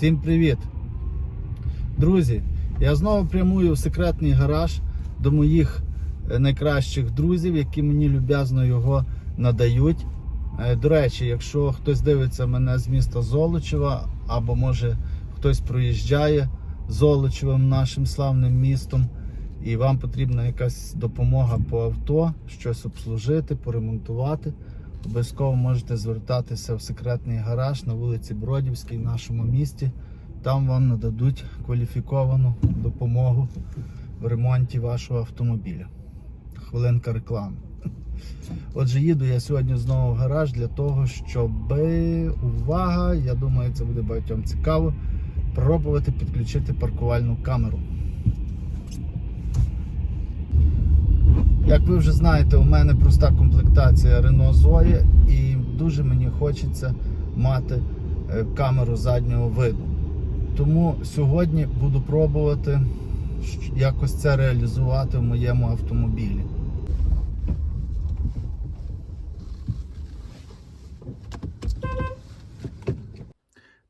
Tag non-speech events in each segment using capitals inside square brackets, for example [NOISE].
Всім привіт! Друзі, я знову прямую в секретний гараж до моїх е, найкращих друзів, які мені люб'язно його надають. Е, До речі, якщо хтось дивиться мене з міста Золочева, або може хтось проїжджає Золочевим нашим славним містом, і вам потрібна якась допомога по авто, щось обслужити, поремонтувати. Обов'язково можете звертатися в секретний гараж на вулиці Бродівській в нашому місті. Там вам нададуть кваліфіковану допомогу в ремонті вашого автомобіля. Хвилинка реклами. Отже, їду я сьогодні знову в гараж для того, щоб увага, я думаю, це буде багатьом цікаво, пробувати підключити паркувальну камеру. Як ви вже знаєте, у мене проста комплектація Renault Zoe і дуже мені хочеться мати е, камеру заднього виду. Тому сьогодні буду пробувати якось це реалізувати в моєму автомобілі.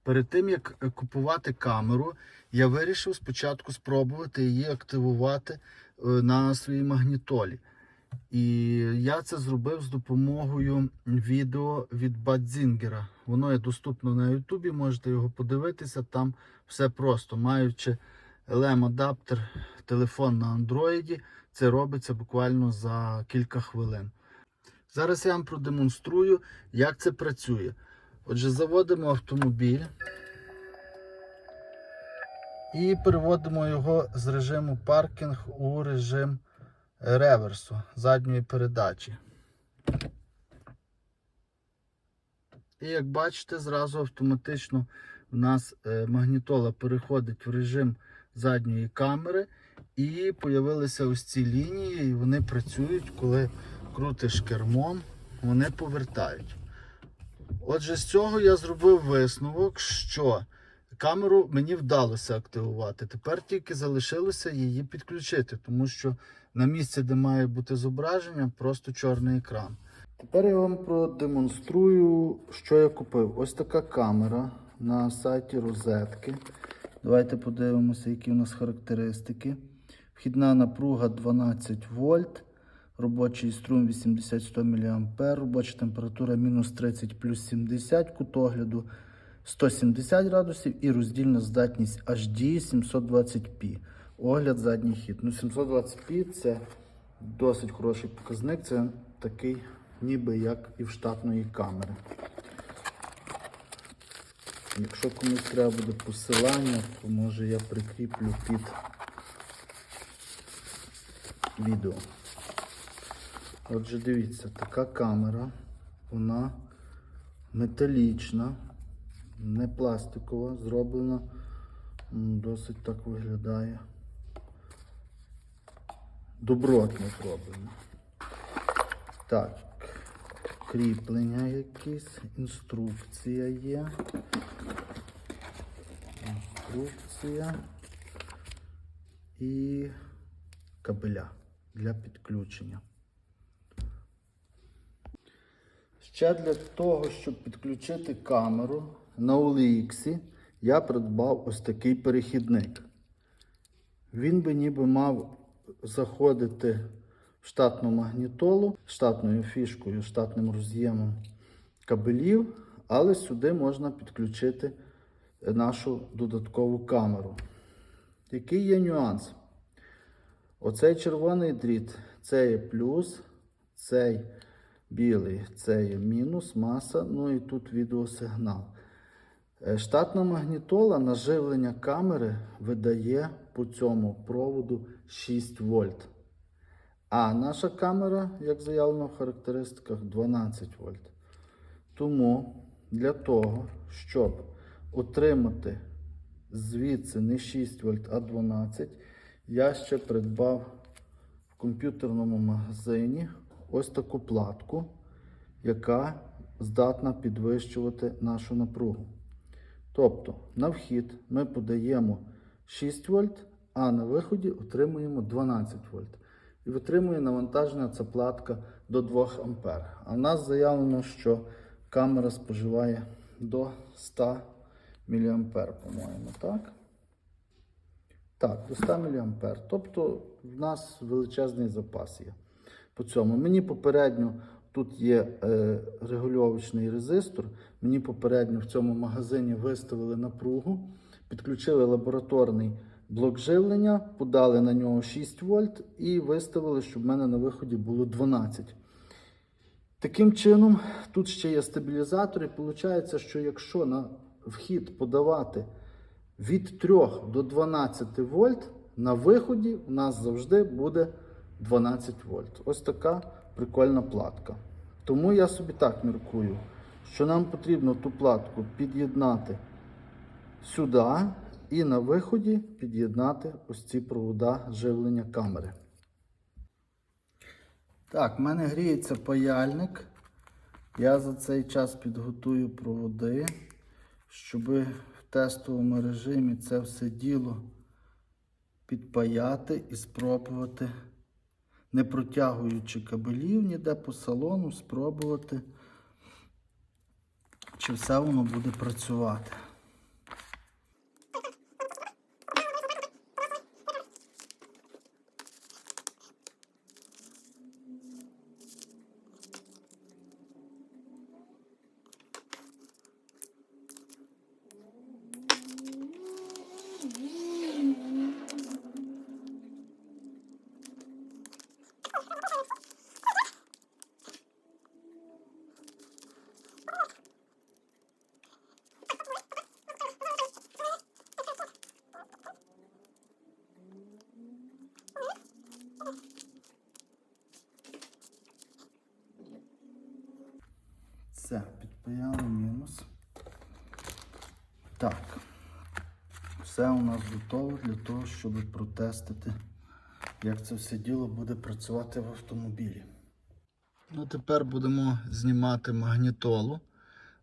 Перед тим як е, купувати камеру, я вирішив спочатку спробувати її активувати е, на своїй магнітолі. І я це зробив з допомогою відео від Бадзінгера. Воно є доступно на Ютубі, можете його подивитися. Там все просто. Маючи LM-адаптер, телефон на Андроїді, це робиться буквально за кілька хвилин. Зараз я вам продемонструю, як це працює. Отже, заводимо автомобіль і переводимо його з режиму паркінг у режим реверсу задньої передачі. І як бачите, зразу автоматично в нас е, магнітола переходить в режим задньої камери, і появилися ось ці лінії, і вони працюють, коли крутиш кермом, вони повертають. Отже, з цього я зробив висновок, що камеру мені вдалося активувати. Тепер тільки залишилося її підключити, тому що на місці, де має бути зображення, просто чорний екран. Тепер я вам продемонструю, що я купив. Ось така камера на сайті розетки. Давайте подивимося, які у нас характеристики. Вхідна напруга 12 вольт. Робочий струм 80-100 мА, робоча температура мінус 30 плюс 70, кут огляду 170 градусів і роздільна здатність HD 720p. Огляд задній хід. Ну, 720p це досить хороший показник. Це такий, ніби як і в штатної камери. Якщо комусь треба буде посилання, то може я прикріплю під відео. Отже, дивіться, така камера, вона металічна, не пластикова, зроблена, досить так виглядає. Добротно зроблено. Так, кріплення якісь, інструкція є. Інструкція і кабеля для підключення. Ще для того, щоб підключити камеру на OLX, я придбав ось такий перехідник. Він би ніби мав заходити в штатну магнітолу, штатною фішкою, штатним роз'ємом кабелів, але сюди можна підключити нашу додаткову камеру. Який є нюанс? Оцей червоний дріт це є плюс, цей білий це є мінус, маса, ну і тут відеосигнал. Е, Штатна магнітола на живлення камери видає по цьому проводу 6 вольт. А наша камера, як заявлено в характеристиках, 12 вольт. Тому для того, щоб отримати звідси не 6 вольт, а 12, я ще придбав в комп'ютерному магазині ось таку платку, яка здатна підвищувати нашу напругу. Тобто на вхід ми подаємо 6 вольт, а на виході отримуємо 12 вольт. І витримує навантаження ця платка до 2 А. А в нас заявлено, що камера споживає до 100 мА, по-моєму, так? Так, до 100 мА. Тобто в нас величезний запас є. По цьому. Мені попередньо тут є е, регульовочний резистор. Мені попередньо в цьому магазині виставили напругу, підключили лабораторний блок живлення, подали на нього 6 вольт і виставили, щоб в мене на виході було 12. Таким чином, тут ще є стабілізатор, і виходить, що якщо на вхід подавати від 3 до 12 вольт, на виході у нас завжди буде 12 вольт. Ось така прикольна платка. Тому я собі так міркую, що нам потрібно ту платку під'єднати сюди і на виході під'єднати ось ці провода живлення камери. Так, в мене гріється паяльник. Я за цей час підготую проводи, щоб в тестовому режимі це все діло підпаяти і спробувати, не протягуючи кабелів ніде по салону, спробувати, чи все воно буде працювати. Все, підпаяли мінус. Так. Все у нас готово для того, щоб протестити, як це все діло буде працювати в автомобілі. Ну, тепер будемо знімати магнітолу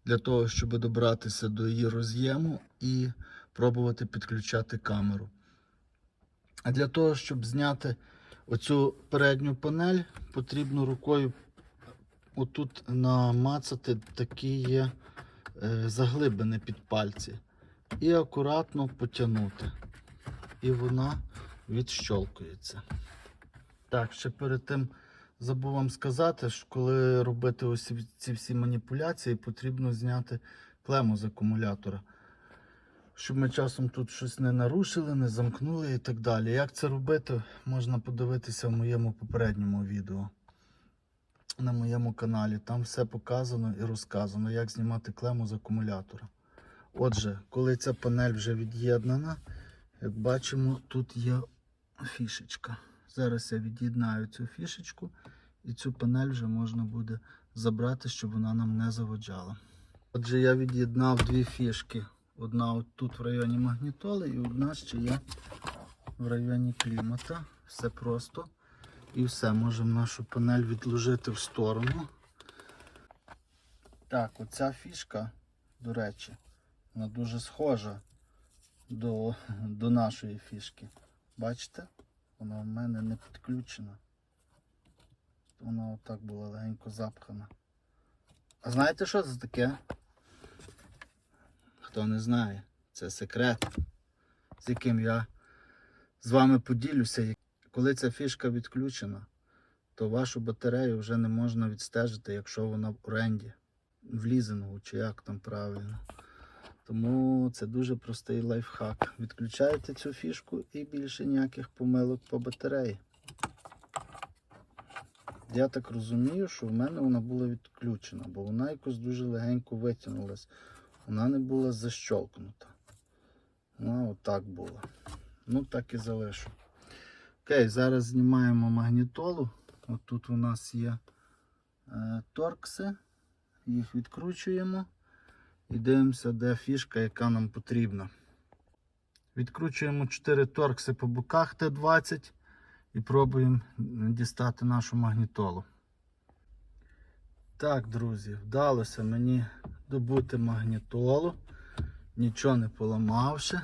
для того, щоб добратися до її роз'єму і пробувати підключати камеру. А для того, щоб зняти оцю передню панель, потрібно рукою отут намацати такі є е, заглибини під пальці. І акуратно потягнути. І вона відщолкується. Так, ще перед тим забув вам сказати, що коли робити ось ці всі маніпуляції, потрібно зняти клему з акумулятора. Щоб ми часом тут щось не нарушили, не замкнули і так далі. Як це робити, можна подивитися в моєму попередньому відео на моєму каналі. Там все показано і розказано, як знімати клему з акумулятора. Отже, коли ця панель вже від'єднана, як бачимо, тут є фішечка. Зараз я від'єднаю цю фішечку і цю панель вже можна буде забрати, щоб вона нам не заваджала. Отже, я від'єднав дві фішки. Одна от тут в районі магнітоли і одна ще є в районі клімата. Все просто. І все, можемо нашу панель відложити в сторону. Так, оця фішка, до речі, вона дуже схожа до, до нашої фішки. Бачите? Вона в мене не підключена. Вона отак була легенько запхана. А знаєте, що це таке? Хто не знає, це секрет, з яким я з вами поділюся. Коли ця фішка відключена, то вашу батарею вже не можна відстежити, якщо вона в оренді, в лізингу чи як там правильно. Тому це дуже простий лайфхак. Відключаєте цю фішку і більше ніяких помилок по батареї. Я так розумію, що в мене вона була відключена, бо вона якось дуже легенько витягнулась. Вона не була защолкнута. Вона отак була. Ну так і залишу. Окей, зараз знімаємо магнітолу. От тут у нас є е, торкси. Їх відкручуємо і дивимося, де фішка, яка нам потрібна. Відкручуємо 4 торкси по боках Т20 і пробуємо дістати нашу магнітолу. Так, друзі, вдалося мені добути магнітолу, нічого не поламавши.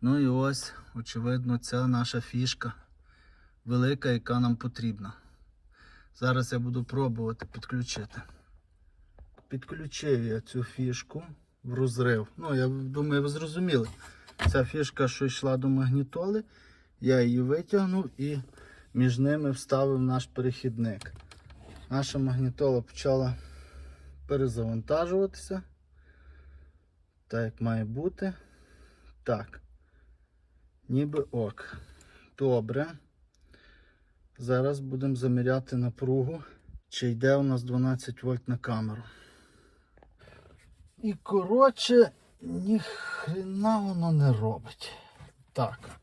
Ну і ось, очевидно, ця наша фішка велика, яка нам потрібна. Зараз я буду пробувати підключити. Підключив я цю фішку в розрив. Ну, я думаю, ви зрозуміли. Ця фішка, що йшла до магнітоли, я її витягнув і між ними вставив наш перехідник. Наша магнітола почала перезавантажуватися. Так як має бути. Так. Ніби ок. Добре. Зараз будемо заміряти напругу, чи йде у нас 12 вольт на камеру. І коротше, ніхрена воно не робить. Так.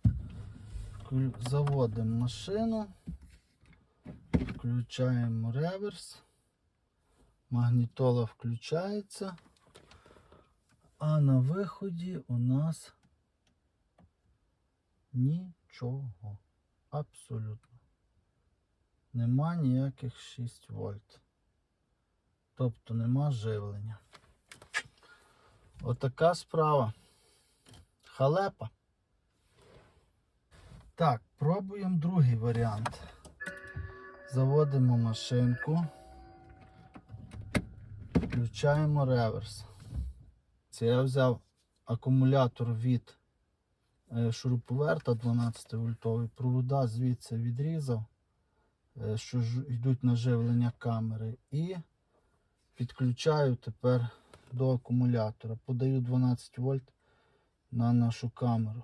Заводимо машину. Включаємо реверс. Магнітола включається. А на виході у нас нічого. Абсолютно. Нема ніяких 6 вольт. Тобто нема живлення. Отака справа. Халепа. Так, пробуємо другий варіант. Заводимо машинку. Включаємо реверс. Це я взяв акумулятор від шуруповерта 12 вольтовий. Провода звідси відрізав, е, що йдуть на живлення камери. І підключаю тепер до акумулятора. Подаю 12 вольт на нашу камеру.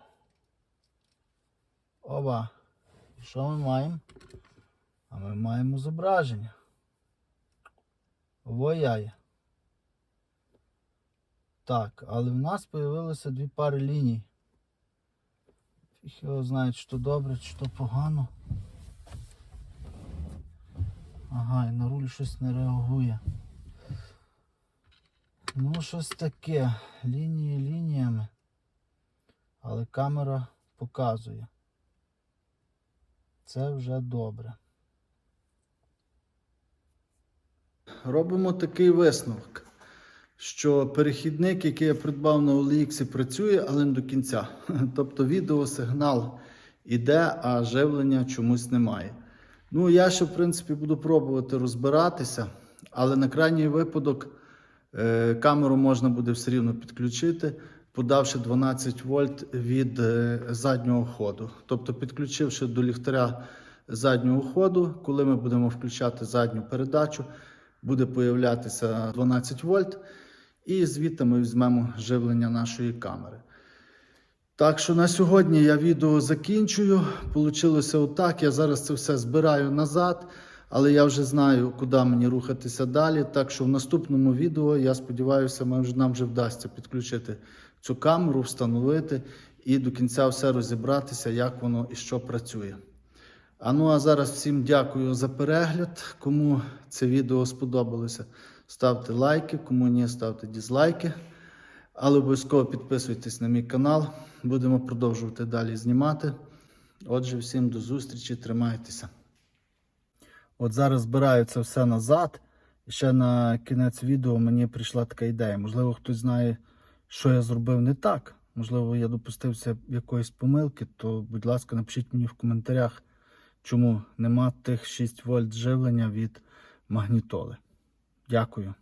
Оба. І що ми маємо? А ми маємо зображення. Вояє. Так, але в нас з'явилося дві пари ліній. Фіг його знає, чи то добре, чи то погано. Ага, і на руль щось не реагує. Ну, щось таке. Лінії лініями. Але камера показує. Це вже добре. Робимо такий висновок, що перехідник, який я придбав на OLX, працює, але не до кінця. [LAUGHS] Тобто відеосигнал іде, а живлення чомусь немає. Ну, я ще, в принципі, буду пробувати розбиратися, але на крайній випадок е, камеру можна буде все рівно підключити, подавши 12 вольт від е, заднього ходу. Тобто, підключивши до ліхтаря заднього ходу, коли ми будемо включати задню передачу, буде появлятися 12 вольт, і звідти ми візьмемо живлення нашої камери. Так що на сьогодні я відео закінчую. Получилося отак. Я зараз це все збираю назад, але я вже знаю, куди мені рухатися далі. Так що в наступному відео, я сподіваюся, нам вже вдасться підключити цю камеру, встановити і до кінця все розібратися, як воно і що працює. А ну а зараз всім дякую за перегляд. Кому це відео сподобалося, ставте лайки, кому ні, ставте дізлайки. Але обов'язково підписуйтесь на мій канал. Будемо продовжувати далі знімати. Отже, всім до зустрічі, тримайтеся. От зараз збираю це все назад. Ще на кінець відео мені прийшла така ідея. Можливо, хтось знає, що я зробив не так. Можливо, я допустився якоїсь помилки, то, будь ласка, напишіть мені в коментарях, чому нема тих 6 вольт живлення від магнітоли. Дякую.